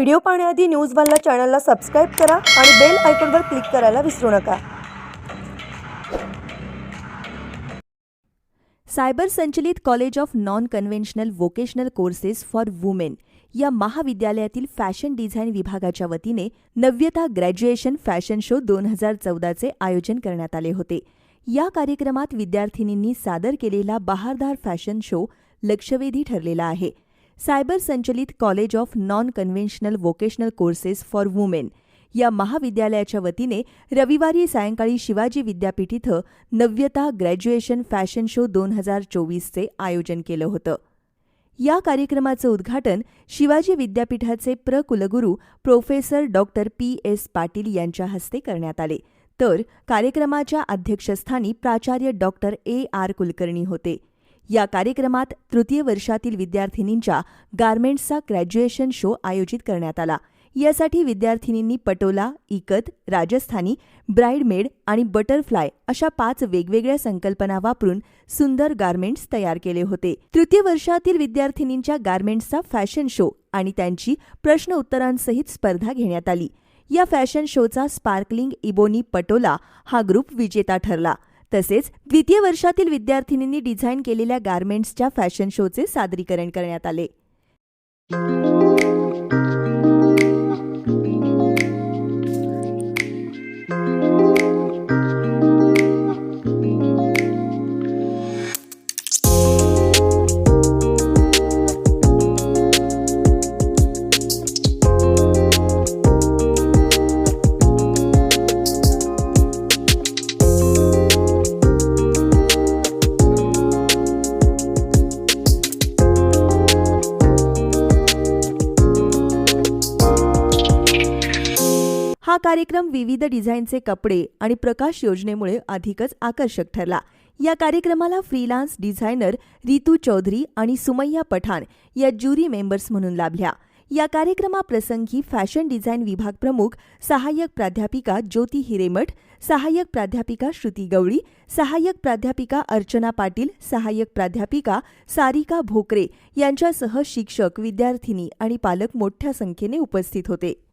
Video पाहण्याआधी news वाला चॅनलला सबस्क्राईब करा आणि बेल आयकॉनवर क्लिक करायला विसरू नका. सायबर संचलित college of non conventional vocational courses for women या महाविद्यालयातील फॅशन डिझाईन विभागाच्या वतीने नव्यता ग्रॅज्युएशन फॅशन शो दोन हजार चौदाचे आयोजन करण्यात आले होते. या कार्यक्रमात विद्यार्थिनींनी सादर केलेला बहारदार फॅशन शो लक्षवेधी ठरलेला आहे. सायबर संचलित college of non conventional vocational courses for women. या महाविद्यालयाच्या वतीने रविवारी सायंकाळी शिवाजी विद्यापीठ इथं नव्यता ग्रॅज्युएशन फॅशन शो दोन हजार चोवीसचे आयोजन केलं होतं. या कार्यक्रमाचं उद्घाटन शिवाजी विद्यापीठाचे प्र कुलगुरू professor doctor P. S. Patil यांच्या हस्ते करण्यात आले. तर कार्यक्रमाच्या अध्यक्षस्थानी प्राचार्य डॉक्टर ए. आर. कुलकर्णी होते. या कार्यक्रमात तृतीय वर्षातील विद्यार्थिनींच्या गारमेंट्सचा ग्रॅज्युएशन शो आयोजित करण्यात आला. यासाठी विद्यार्थिनींनी पटोला इकत राजस्थानी ब्राईडमेड आणि बटरफ्लाय अशा पाच वेगवेगळ्या संकल्पना वापरून सुंदर गार्मेंट्स तयार केले होते. तृतीय वर्षातील विद्यार्थिनींच्या गार्मेंट्सचा फॅशन शो आणि त्यांची प्रश्न उत्तरांसहित स्पर्धा घेण्यात आली. या फॅशन शोचा स्पार्कलिंग इबोनी पटोला हा ग्रुप विजेता ठरला. तसेच द्वितीय वर्षातील विद्यार्थिनींनी डिझाईन केलेल्या गारमेंट्सच्या फॅशन शोचे सादरीकरण करण्यात आले. हा कार्यक्रम विविध डिझाईनचे कपडे आणि प्रकाश योजनेमुळे अधिकच आकर्षक ठरला. या कार्यक्रमाला फ्रीलान्स डिझायनर रितू चौधरी आणि सुमय्या पठाण या ज्युरी मेंबर्स म्हणून लाभल्या. या कार्यक्रमाप्रसंगी फॅशन डिझाईन विभाग प्रमुख सहाय्यक प्राध्यापिका ज्योती हिरेमठ सहाय्यक प्राध्यापिका श्रुती गवळी सहाय्यक प्राध्यापिका अर्चना पाटील सहाय्यक प्राध्यापिका सारिका भोकरे यांच्यासह शिक्षक विद्यार्थिनी आणि पालक मोठ्या संख्येने उपस्थित होते.